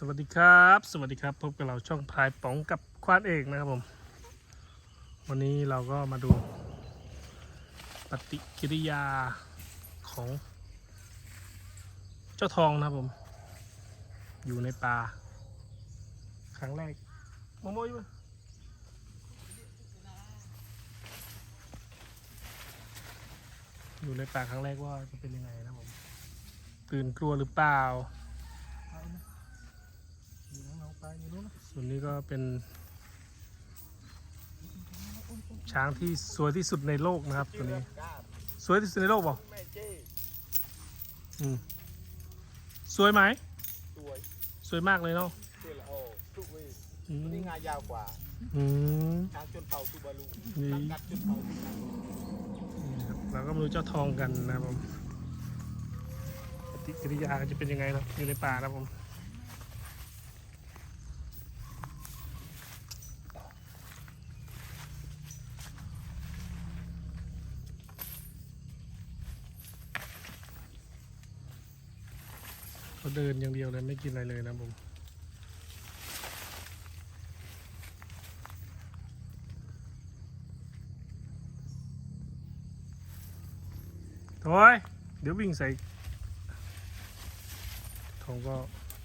สวัสดีครับ สวัสดีครับ พบกับเราช่องพายป๋องกับควานเอกนะครับผม วันนี้เราก็มาดู ปฏิกิริยาของ เจ้าทองนะครับผม อยู่ในป่าครั้งแรกโมโมยปะอยู่ในป่าครั้งแรกว่าจะเป็นยังไงนะครับผมตื่นกลัวหรือเปล่า ส่วนนี้ก็เป็น ช้างที่สวยที่สุดในโลกนะครับตัวนี้ สวยที่สุดในโลกเปล่าแม่เจ้อืมสวยไหม สวย สวยมากเลยเนาะสวยละโอ้ทุกวีอืมตัวนี้งายาวกว่าอืมช้างจนเผาตูบาลูนี่นักกัดจนเผาตูบาลูนี่ครับเราก็มาดูเจ้าทองกันนะครับผมปฏิกิริยาจะเป็นยังไงนะอยู่ในป่านะครับผม เขาเดินอย่างเดียวเลยไม่กินอะไรเลยนะผมโถอยเดี๋ยววิ่งใส่ทองก็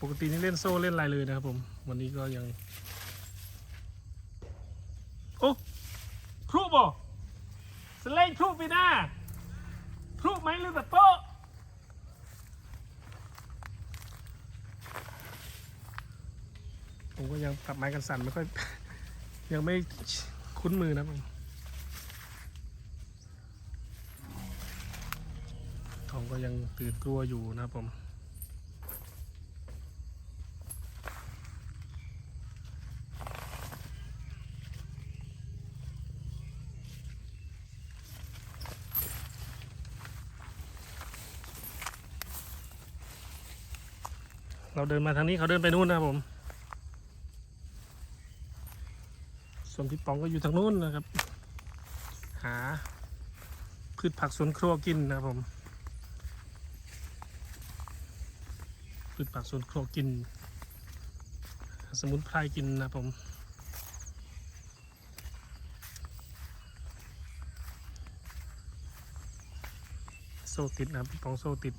ปกตินี่เล่นโซ่เล่นอะไรเลยนะครับผม วันนี้ก็ยัง โอ้พลุบ่สเล่งพลุปีหน้าพลุไหมหรือแบบโป๊ะ ผมก็ยังปรับไม้กันสั่นไม่ค่อย ยังไม่คุ้นมือนะผมทองก็ยังตื่นกลัวอยู่นะครับผมเราเดินมาทางนี้เขาเดินไปนู่นนะผม วนพี่ปองก็อยู่ทางนู้นนะครับ หา พืชผักสวนครัวกินนะครับผม พืชผักสวนครัวกิน สมุนไพรกินนะผมโซ่ติดนะครับปองโซ่ติด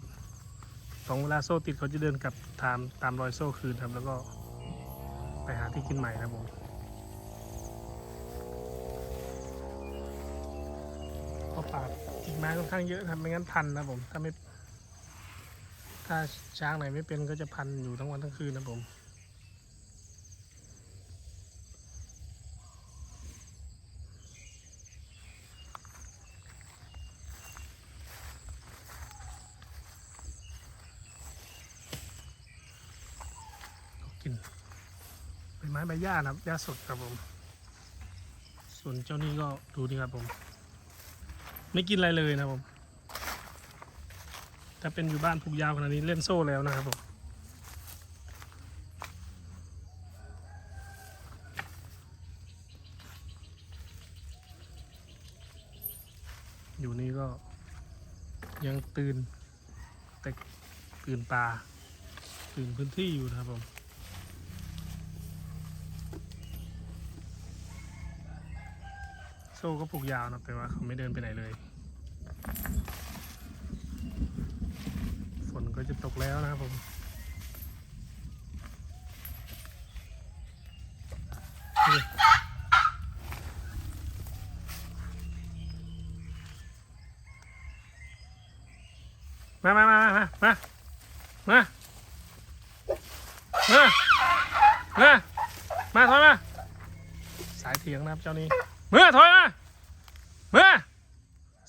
ปองเวลาโซ่ติดเขาจะเดินกลับตามตามรอยโซ่คืนครับ แล้วก็ไปหาที่กินใหม่นะผม เพราะป่ากิ่งไม้ค่อนข้างเยอะครับไม่งั้นพันนะผมถ้าไม่ถ้าช้างไหนไม่เป็นก็จะพันอยู่ทั้งวันทั้งคืนนะผมกินใบไม้ใบหญ้านะครับหญ้าสดครับผม ส่วนเจ้านี่ก็ดูนี่ครับผม ไม่กินอะไรเลยนะผมถ้าเป็นอยู่บ้านผูกยาวขนาดนี้เล่นโซ่แล้วนะครับผมอยู่นี่ก็ยังตื่นแต่ตื่นป่าตื่นพื้นที่อยู่นะครับผม โซ่ก็ผูกยาวนะแต่ว่าเขาไม่เดินไปไหนเลย ฝนก็จะตกแล้วนะครับผมนี่มามามามามา มา มา มา มาถอยมา สายเถียงนะครับเจ้านี้ เมื่อถอยมาเมื่อ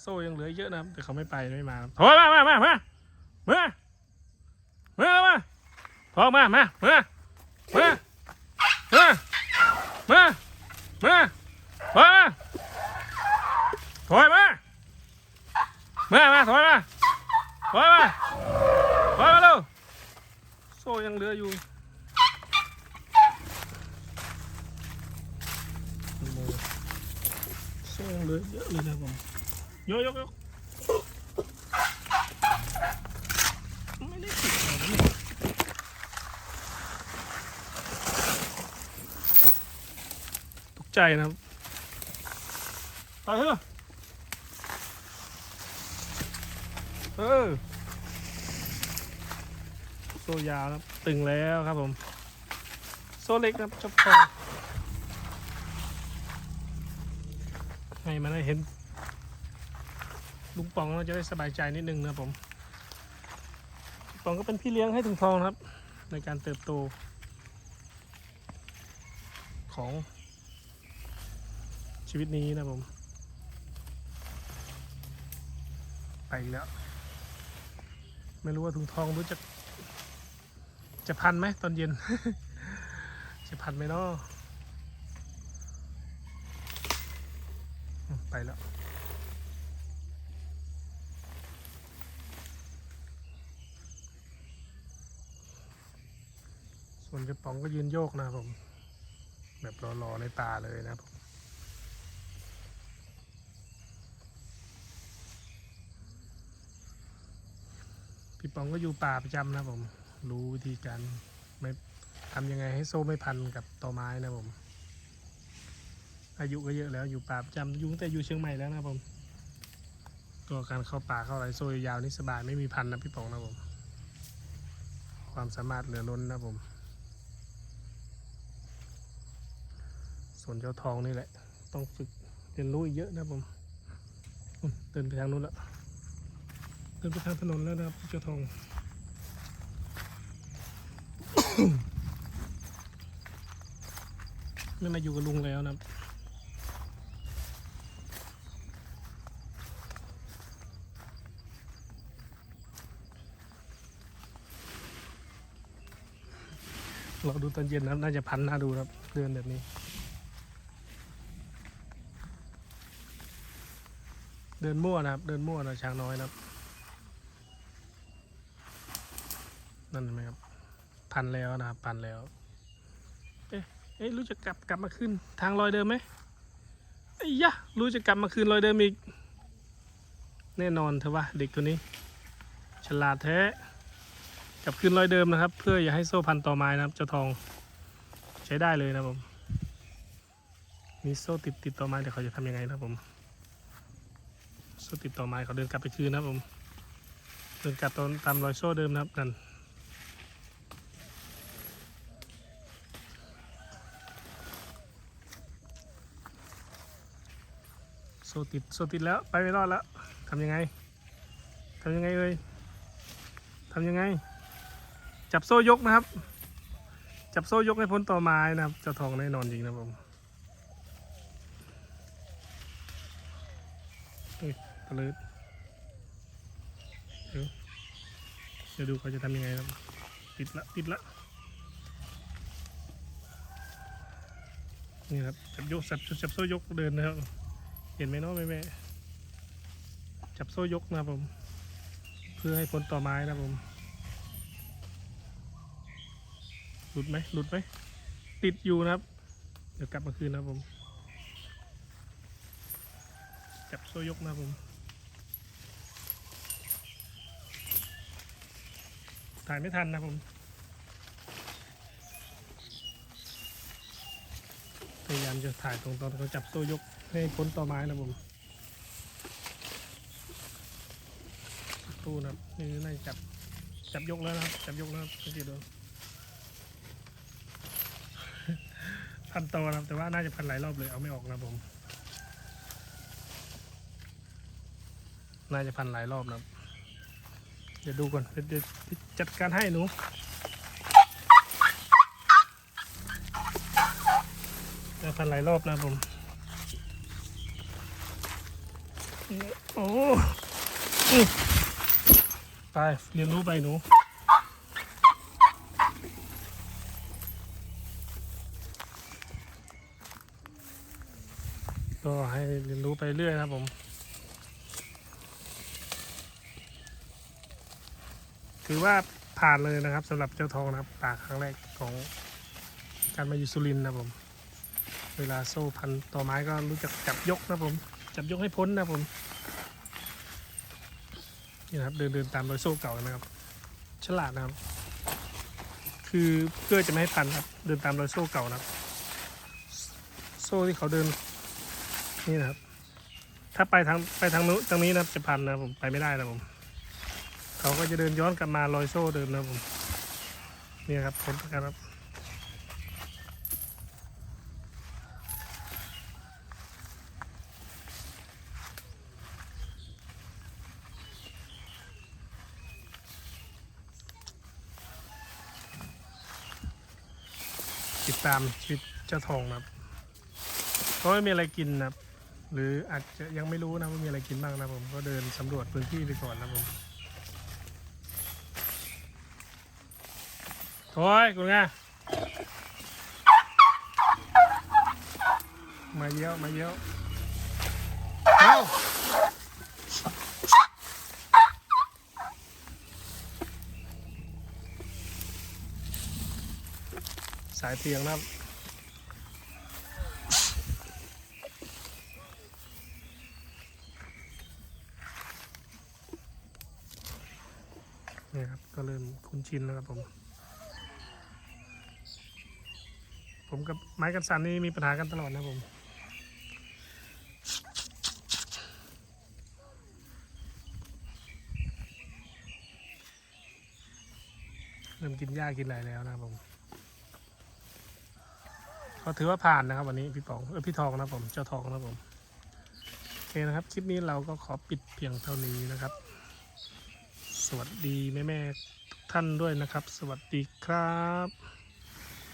โซ่ยังเหลือเยอะนะครับแต่เขาไม่ไปไม่มาถอยมามามามาเมื่อเมื่อมาถอยมามาเมื่อเมื่อเมื่อเมื่อเมื่อถอยมาถอยมาเมื่อมาถอยมาถอยมาถอยมาเร็วโซ่ยังเหลืออยู่ เยอะเลยนะผมยกยกยกไม่ได้ติดอะไรเยตกใจนะครับตายเหรอเออโซยาวครับตึงแล้วครับผม โซเล็กครับเจ้าขอ ให้มันได้เห็นลุงปองเราจะได้สบายใจนิดนึงนะผมปองก็เป็นพี่เลี้ยงให้ถึงทองครับ ในการเติบโต ของชีวิตนี้นะผม ไปอีกแล้ว ไม่รู้ว่าถุงทองรู้จะจะพันไหมตอนเย็น จะพันไหมเนาะอืม ไปแล้ว ส่วนกระป๋องก็ยืนโยกนะผม แบบรอๆในตาเลยนะผมพี่ปองก็อยู่ป่าประจำนะผม รู้วิธีการไม่ทำยังไงให้โซ่ไม่พันกับตอไม้นะผม อายุก็เยอะแล้วอยู่ป่าประจำยู่ตั้งแต่อยู่เชียงใหม่แล้วนะผมตัวการเข้าป่าเข้าอะไรโซ่ยาวนี่สบายไม่มีพันนะพี่ปองนะผม ความสามารถเหลือล้นนะผมส่วนเจ้าทองนี่แหละ ต้องฝึกเรียนรู้อีกเยอะนะผมอืมเดินไปทางนู้นแล้วเดินไปทางถนนแล้วนะครับเจ้าทองไม่มาอยู่กับลุงแล้วนะ เราดูตอนเย็นนะครับ น่าจะพันน่าดูครับ เดินแบบนี้ เดินมั่วนะครับ เดินมั่วนะช้างน้อยนะครับ นั่นเห็นไหมครับ พันแล้วนะครับ พันแล้ว เอ๊ะเอ๊ะรู้จะกลับกลับมาขึ้น ทางรอยเดิมไหมไอ้ยะ รู้จะกลับมาคืนรอยเดิมอีก แน่นอนเถอะว่าเด็กตัวนี้ ฉลาดแท้ กลับคืนรอยเดิมนะครับ เพื่ออย่าให้โซ่พันต่อไม้นะครับเจ้าทองใช้ได้เลยนะครับผมมีโซ่ติดติดต่อไม้เดี๋ยวเขาจะทำยังไงนะครับผมโซ่ติดต่อไม้เขาเดินกลับไปคืนนะครับผมเดินกลับตามตามรอยโซ่เดิมนะครับนั่นโซ่ติดโซ่ติดแล้วไปไม่รอดแล้วทำยังไงทำยังไงเลยทำยังไง จับโซ่ยกนะครับ จับโซ่ยกให้พ้นต่อไม้นะครับเจ้าทองแน่นอนจริงนะผมเฮ้ยตะลิดเดี๋ยวดูเขาจะทำยังไงครับติดละติดละนี่ครับจับยกจับจับโซ่ยกเดินนะครับเห็นไหมเนาะแม่แม่จับโซ่ยกนะครับผม เพื่อให้พ้นต่อไม้นะครับผม หลุดไหมหลุดไหมติดอยู่นะครับ เดี๋ยวกลับมาคืนนะครับผม จับโซยกนะครับผม ถ่ายไม่ทันนะครับผมพยายามจะถ่ายตรงตอนเขาจับโซยกให้พ้นต่อไม้นะผมตู้นะครับนี่น่าจะจับจับยกแล้วนะครับ จับยกแล้วครับสังเกตดู พันตัวนะครับแต่ว่าน่าจะพันหลายรอบเลยเอาไม่ออกนะผม น่าจะพันหลายรอบนะครับเดี๋ยวดูก่อนเดี๋ยวจัดการให้หนูจะพันหลายรอบนะผมโอ้อื้อไปเรียนรู้ไปหนู ก็ให้เรียนรู้ไปเรื่อยนะครับผม ถือว่าผ่านเลยนะครับสำหรับเจ้าทองนะครับป่าครั้งแรกของการมาอยู่สุรินทร์นะผม เวลาโซ่พันต่อไม้ก็รู้จักจับยกนะผม จับยกให้พ้นนะผม นี่นะครับเดินเดินตามรอยโซ่เก่านะครับ ฉลาดนะครับ คือเพื่อจะไม่ให้พันครับ เดินตามรอยโซ่เก่านะครับ โซ่ที่เขาเดิน นี่นะครับ ถ้าไปทางไปทางนู้นทางนี้นะครับจะพันนะผมไปไม่ได้นะผมเขาก็จะเดินย้อนกลับมาลอยโซ่เดิมนะผมนี่ครับผลประครับติดตามชีวิตเจ้าทองนะครับเพราะไม่มีอะไรกินนะครับ หรืออาจจะยังไม่รู้นะว่ามีอะไรกินบ้างนะผมก็เดินสำรวจพื้นที่ไปก่อนนะผมโอ้ยคุณไงมาเยี่ยวมาเยี่ยวเอาสายเตียงนะครับ นี่ครับก็เริ่มคุ้นชินแล้วครับผม ผมกับไม้กันสันนี่มีปัญหากันตลอดนะผมเริ่มกินหญ้ากินอะไรแล้วนะผมก็ถือว่าผ่านนะครับวันนี้พี่ป๋องเออพี่ทองนะผมเจ้าทองนะผมโอเคนะครับ คลิปนี้เราก็ขอปิดเพียงเท่านี้นะครับ สวัสดีแม่แม่ทุกท่านด้วยนะครับ สวัสดีครับ